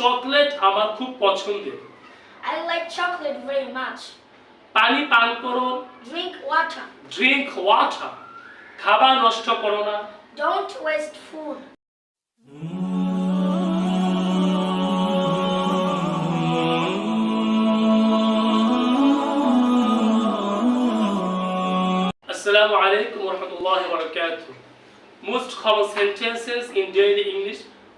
Chocolate আমার খুব পছন্দের I like chocolate very much. পানি পান করো Drink water. ড্রিঙ্ক ওয়াটার খাবার নষ্ট করো না Don't waste food. Assalamu alaikum wa rahmatullahi wa barakatuh. Most common sentences in daily English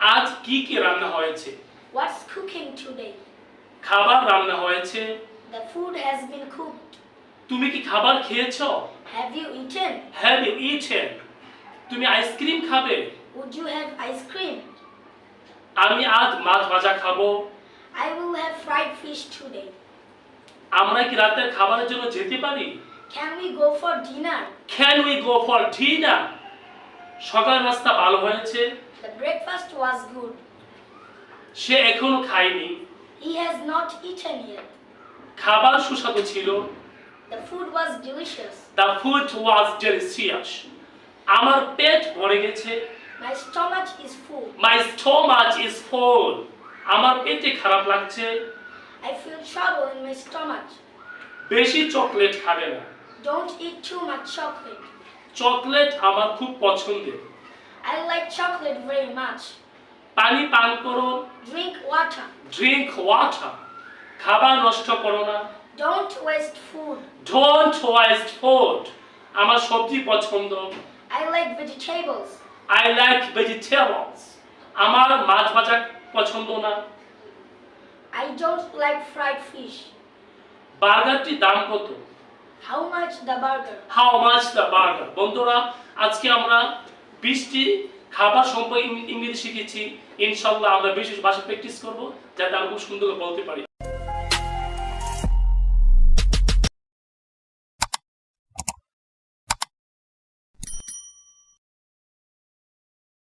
আজ কি কি রান্না হয়েছে What's cooking today? খাবার রান্না হয়েছে The food has been cooked. তুমি কি খাবার খেয়েছো Have you eaten? Have you eaten তুমি আইসক্রিম খাবে Would you have ice cream? আমি আজ মাছ ভাজা খাব I will have fried fish today. আমরা কি রাতের খাবারের জন্য যেতে পারি Can we go for dinner? Can we go for dinner সকাল নাস্তা ভালো হয়েছে The breakfast was good. সে এখনও খায়নি He has not eaten yet. খাবার সুস্বাদু ছিল The food was delicious. The food was delicious আমার পেট ভরে গেছে My stomach is full. My stomach is full আমার পেটে খারাপ লাগছে I feel trouble in my stomach. বেশি চকলেট খাবে না Don't eat too much chocolate. Chocolate আমার খুব পছন্দের I like chocolate very much. পানি পান করো Drink water. ড্রিঙ্ক ওয়াটার খাবার নষ্ট করো না Don't waste food. Don't waste food আমার সবজি পছন্দ I like vegetables. I like vegetables আমার মাছ ভাজা পছন্দ না I don't like fried fish. বার্গারটির দাম কত How much the burger? How much the burger বন্ধুরা আজকে আমরা বিশটি খাবার সম্পর্কে ইংরেজি শিখেছি, ইনশাল্লাহ আমরা বিশেষ ভাষা প্র্যাকটিস করব, যাতে আমরা খুব সুন্দর বলতে পারি।